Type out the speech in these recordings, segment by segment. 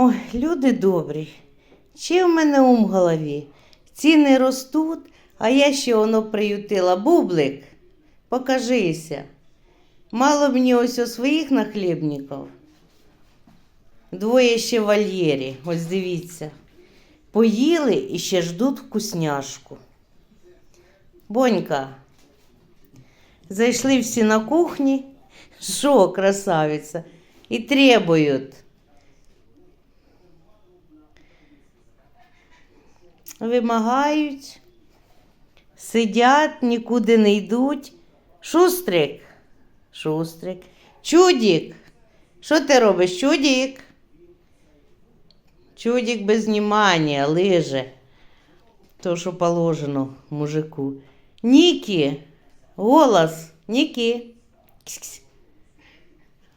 Ой, люди добрі. Чи в мене ум в голові? Ціни ростуть, а я ще воно приютила. Бублик, покажися. Мало мені ось у своїх нахлібників. Двоє ще вольєрі. Ось дивіться. Поїли і ще ждуть вкусняшку. Бонька. Зайшли всі на кухні. Що, красавиця? І требують. Вимагають, сидять, нікуди не йдуть. Шустрик. Шустрик. Чудік. Що ти робиш, чудік? Чудік без внимання, лиже. То, що положено мужику. Нікі. Голос. Нікі. Ксь-ксь.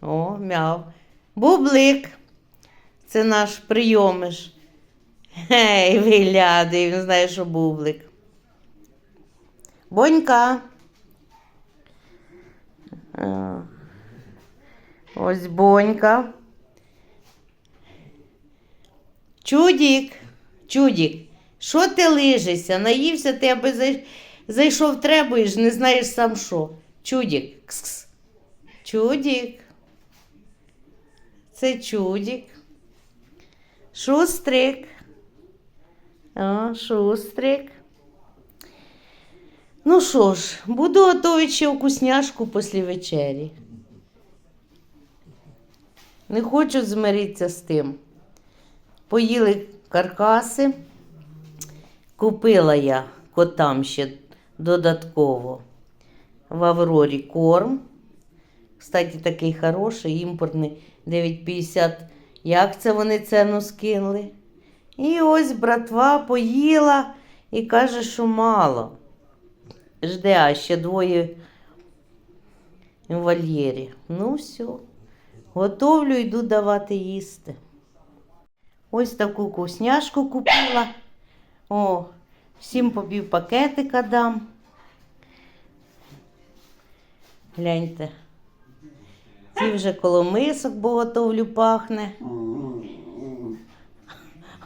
О, мяв. Бублик. Це наш прийомиш. Гей, виглядає, він знає, що бублик. Бонька. Ось бонька. Чудік, чудік, що ти лижешся? Наївся ти, аби зай- зайшов требуєш, не знаєш сам що. Чудік. Кс-кс. Чудік. Це чудік. Шустрик. Шустрик. Ну що ж, буду готувати вкусняшку після вечері. Не хочу змиритися з тим. Поїли каркаси. Купила я котам ще додатково в Аврорі корм. Кстати, такий хороший, імпортний 9,50. Як це вони ціну скинули? І ось братва поїла і каже, що мало. Жде, а ще двоє в вольєрі. Ну, все. Готовлю, йду давати їсти. Ось таку вкусняшку купила. О, всім по пів пакетика дам. Гляньте. Ті вже коло мисок, бо готовлю пахне.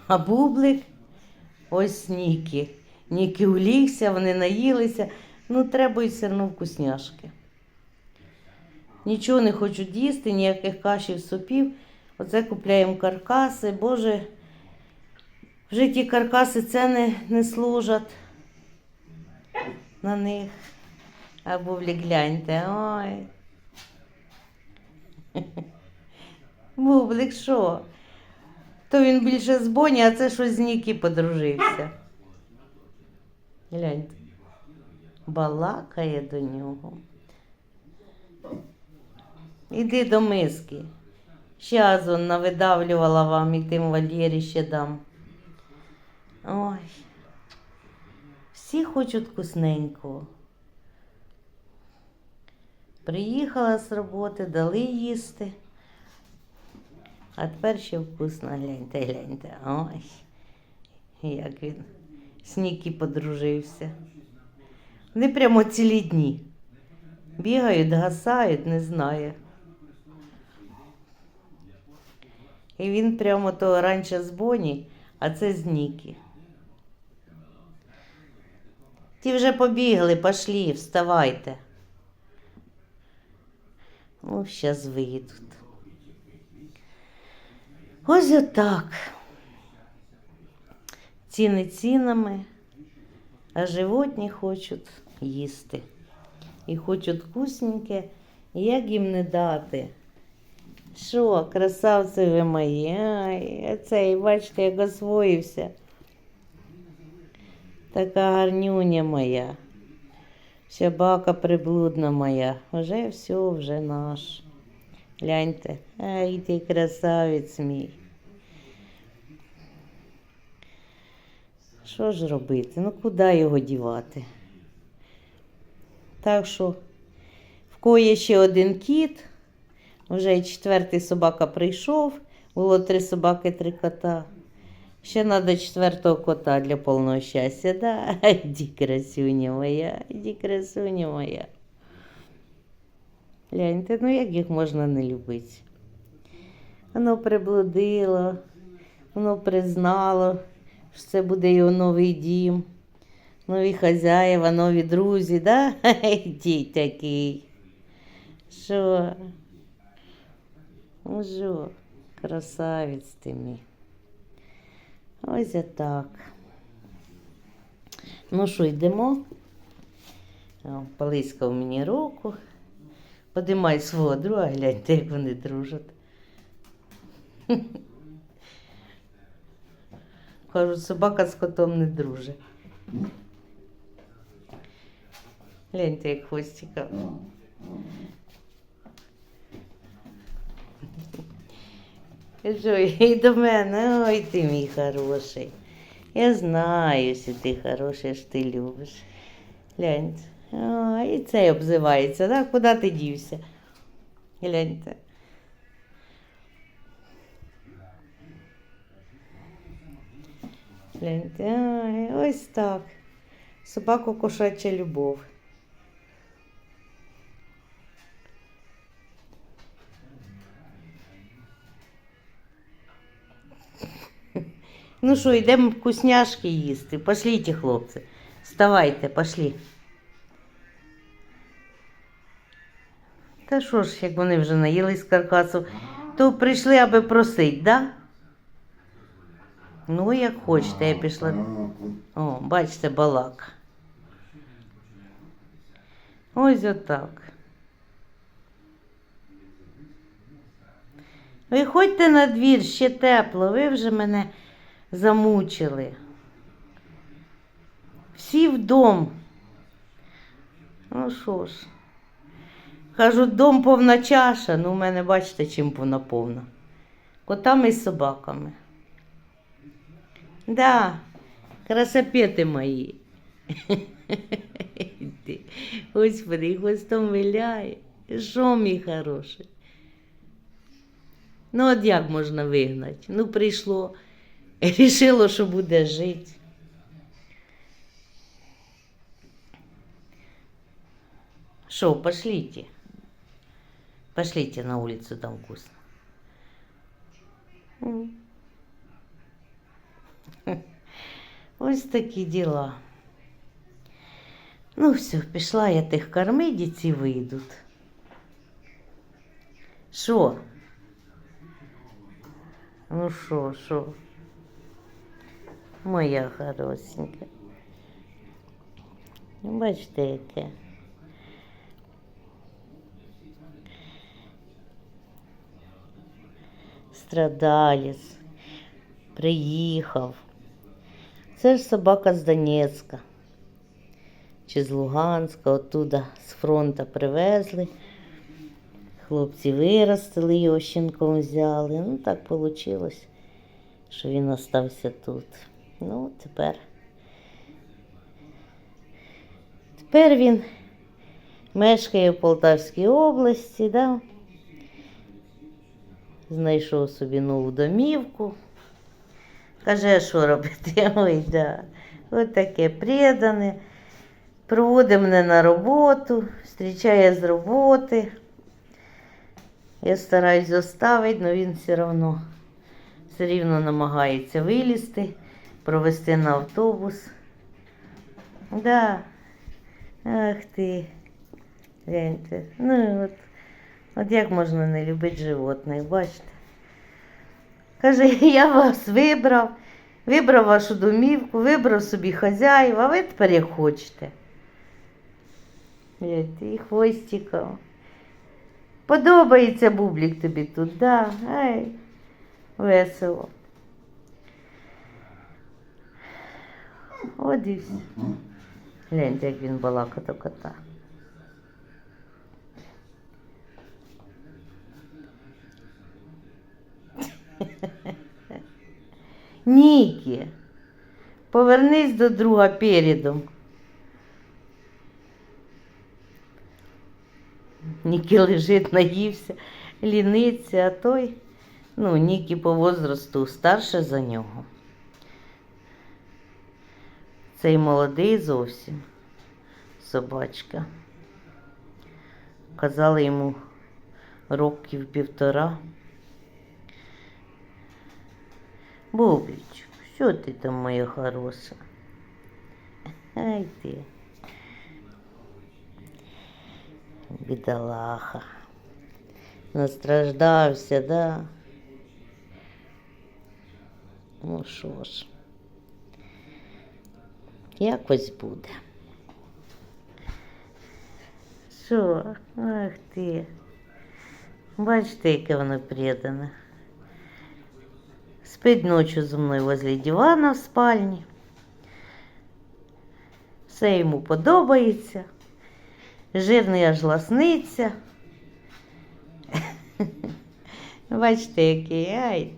А бублик ось Нікі. Нікі улігся, вони наїлися. Ну, треба й все одно вкусняшки. Нічого не хочуть їсти, ніяких кашів, супів. Оце купляємо каркаси. Боже, вже ті каркаси це не, не служать на них. А бублик гляньте, ой. Бублик що? То він більше з Боні, а це щось з Нікі подружився. Гляньте. Балакає до нього. Іди до миски. Щас он навидавлювала вам і тим вольєрі ще дам. Ой. Всі хочуть вкусненького. Приїхала з роботи, дали їсти. А тепер ще вкусно, гляньте, гляньте. Ой, як він з Нікі подружився. Вони прямо цілі дні. Бігають, гасають, не знаю. І він прямо то раніше з Боні, а це з Нікі. Ті вже побігли, пошлі, вставайте. Ну, зараз вийдуть. Ось отак. Ціни цінами, а животні хочуть їсти. І хочуть вкусненьке, як їм не дати. Що, красавці ви мої, а цей, бачите, як освоївся. Така гарнюня моя. Собака приблудна моя. Вже все, вже наш. Гляньте, ай ти красавець мій. Що ж робити? Ну куди його дівати? Так що, в є ще один кіт, вже четвертий собака прийшов, було три собаки, три кота. Ще треба четвертого кота для повного щастя, да? Іди, красуня моя, іди, красуня моя. Гляньте, ну як їх можна не любити? Воно приблудило, Воно признало, що це буде його новий дім, нові хазяїва, нові друзі, да? Дій такий. Що? Що, красавець ти мій. Ось так. Ну що, йдемо? Полискав мені руку. Подимай свого друга, гляньте, як вони дружать. Кажуть, собака з котом не дружить. Гляньте, як хвостика. Що, і до мене, ой ти мій хороший. Я знаю, що ти хороший, що ти любиш. Гляньте. О, і цей обзивається, так? Куди ти дівся? Гляньте. Гляньте, ой, ось так. Собаку кошача любов. Ну що, йдемо вкусняшки їсти. Пошліть, хлопці. Вставайте, пошли. Та що ж, як вони вже наїлись каркасу, то прийшли, аби просить, да? Ну, як хочете, я пішла. О, бачите, балак. Ось отак. Виходьте на двір, ще тепло, ви вже мене замучили. Всі вдом. Ну що ж. Кажуть, дом повна чаша, ну в мене бачите, чим вона повна. Котами і собаками. Да, красопети мої. Господи, хвостом виляє. Що, мій хороший? Ну, от як можна вигнати? Ну, прийшло, рішило, що буде жити. Что, пошлите. Пошлите на улицу, там вкусно. М. Ось такі діла. Ну, все, пішла я тих кормить, і ці вийдуть. Що? Ну що, що? Моя хорошенька. Ну, Бачите, яке. Страдалець. Приїхав. Це ж собака з Донецька. Чи з Луганська, оттуда з фронту привезли. Хлопці виростили його щенком взяли. Ну, так вийшло, що він остався тут. Ну, тепер. Тепер він мешкає в Полтавській області, да? Знайшов собі нову домівку. Каже, що робити? Ой, да. Ось таке предане. Проводить мене на роботу, зустрічає з роботи. Я стараюсь заставити, але він все одно все рівно намагається вилізти, провести на автобус. Да. Ах ти. Гляньте. Ну от, от як можна не любити животних, бачите? Каже, я вас вибрав, вибрав вашу домівку, вибрав собі хазяїв, а ви тепер як хочете. І хвостиком. Подобається бублік тобі тут, да? Ай, весело. От і все. Гляньте, як він балака до кота. Нікі, повернись до друга передом. Нікі лежить, наївся, ліниться, а той, ну, Нікі по возрасту старше за нього. Цей молодий зовсім собачка. Казали йому років півтора. Бубличок, що ти там, моя хороша? Ай ти. Бідолаха. Настраждався, да? Ну що ж. Якось буде. Що? Ах ти. Бачите, яке воно предане. Спить ночью зі мною возле дивана в спальні. Все йому подобається. Жирний аж ласниться. Бачите, який, ай.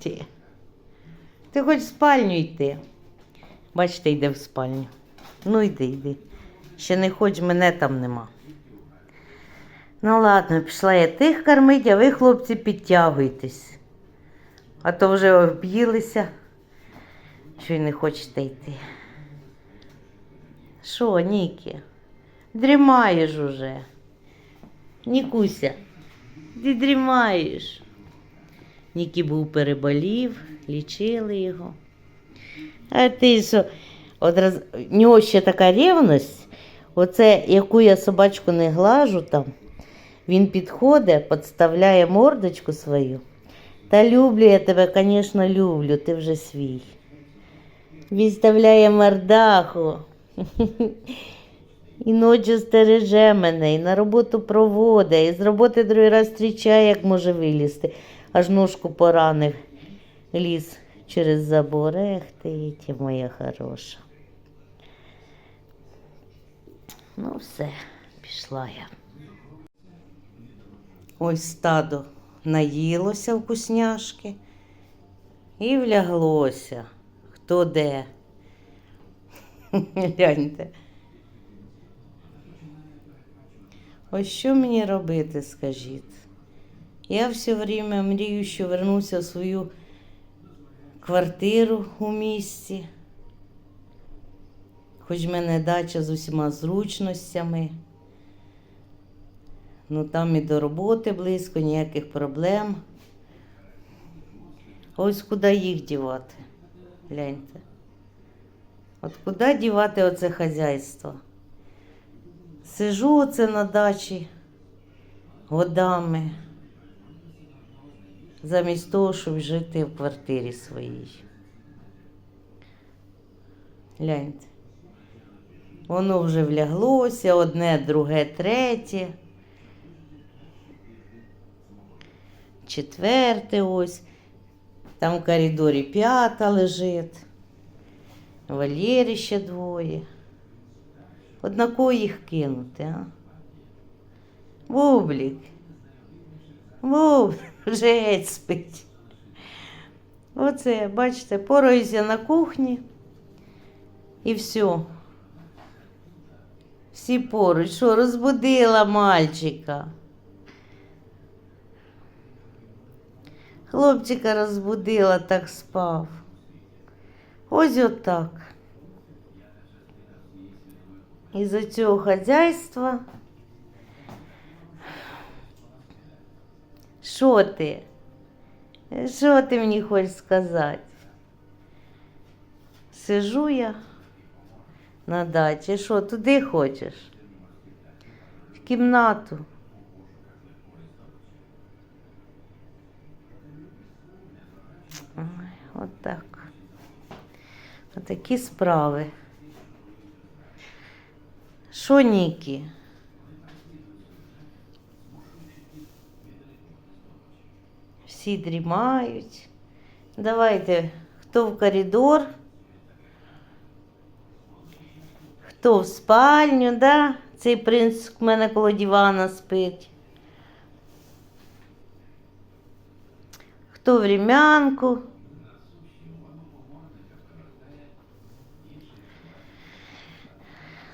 Ти хоч в спальню йти. Бачите, йде в спальню. Ну йди, йди. Ще не хоч мене там нема. Ну ладно, пішла я тих кормить, а ви, хлопці, підтягуйтесь. А то вже об'їлися, що й не хочете йти. Що, Нікі? Дрімаєш уже. Нікуся, ти дрімаєш. Нікі був переболів, лічили його. А ти що, одразу, в нього ще така ревність, оце, яку я собачку не глажу там, він підходить, підставляє мордочку свою. Та люблю я тебе, звісно, люблю, ти вже свій. Відставляє мордаху. І ночі стереже мене, і на роботу проводить, і з роботи другий раз зустрічає, як може вилізти. Аж ножку поранив, ліз через забор. Ех ти, моя хороша. Ну, все, пішла я. Ось стадо наїлося вкусняшки і вляглося. Хто де? Гляньте. Ось що мені робити, скажіть? Я все время мрію, що вернуся в свою квартиру у місті. Хоч в мене дача з усіма зручностями. Ну там і до роботи близько, ніяких проблем. Ось куди їх дівати. Гляньте. От куди дівати оце хазяйство? Сижу оце на дачі годами, замість того, щоб жити в квартирі своїй. Гляньте. Воно вже вляглося, одне, друге, третє. Четверте ось. Там в коридорі п'ята лежить. Валєрі ще двоє. Однаково їх кинути, а? Бублік. Бублік, вже спить. Оце, бачите, пораюся на кухні і все. Всі поруч, що розбудила мальчика. Хлопчика розбудила, так спав. Ось отак. Із-за цього хазяйства. Що ти? Що ти мені хочеш сказати? Сижу я на дачі. Що, туди хочеш? В кімнату. Ой, Отак. Отакі справи. Що, Нікі? Всі дрімають. Давайте, хто в коридор, хто в спальню, да? Цей принц у мене коло дивана спить. Хто в рімянку.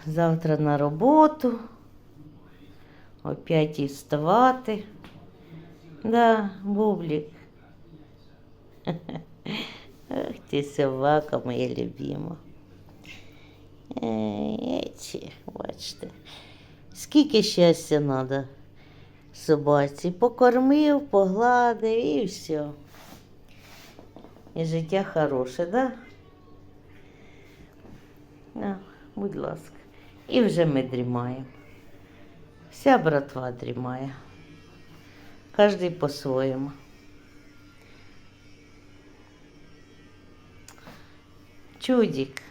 Завтра на роботу. Опять і вставати. Да, бублик. Ах ти собака моя любима. Еці, бачите. Скільки щастя треба собаці. Покормив, погладив і все. І життя хороше, да? Будь ласка. І вже ми дрімаємо. Вся братва дрімає. Кожний по-своєму. Чудик.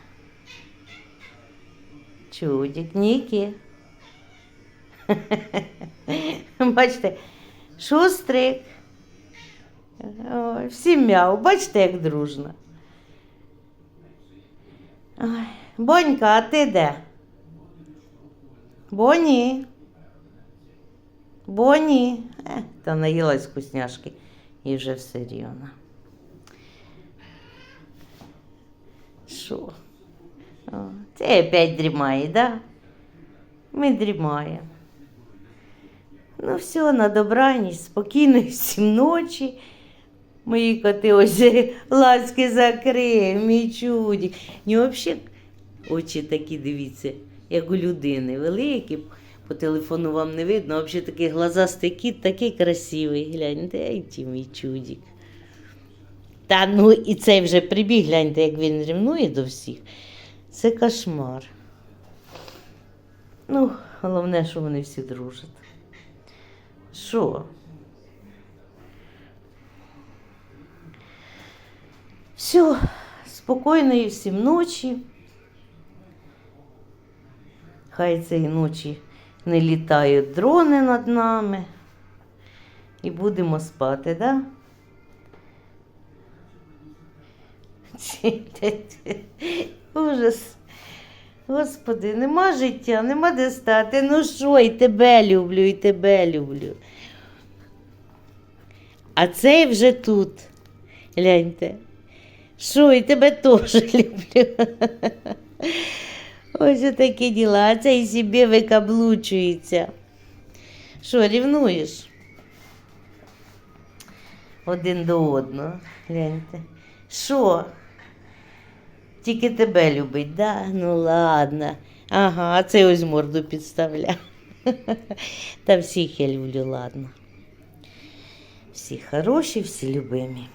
Чудик, Нікі. Бачите, шустрик. Ой, всі мяу, бачите, як дружно. Ой, Бонька, а ти де? Боні. Боні. Е, та наїлась вкусняшки і вже все рівно. Що? Це опять дрімає, да? Ми дрімаємо. Ну все, на добраніч, спокійної всім ночі. Мої коти ось ласки закрив, мій чудик. Нього взагалі очі такі, дивіться, як у людини, великі. По телефону вам не видно, а взагалі такий глазастий кіт, такий красивий. Гляньте, ай ті мій чудик. Та ну і цей вже прибіг, гляньте, як він рівнує до всіх. Це кошмар. Ну, головне, що вони всі дружать. Що? Все, спокійної всім ночі. Хай цієї ночі не літають дрони над нами. І будемо спати, да? Ужас. Господи, нема життя, нема де стати. Ну що, і тебе люблю, і тебе люблю. А цей вже тут. Гляньте. Що, і тебе теж люблю. Ось такі діла, а цей собі викаблучується. Що, рівнуєш? Один до одного. Гляньте. Що? Тільки тебе любить, да? Ну ладно. Ага, це ось морду підставляв. Та всіх я люблю, ладно. Всі хороші, всі любимі.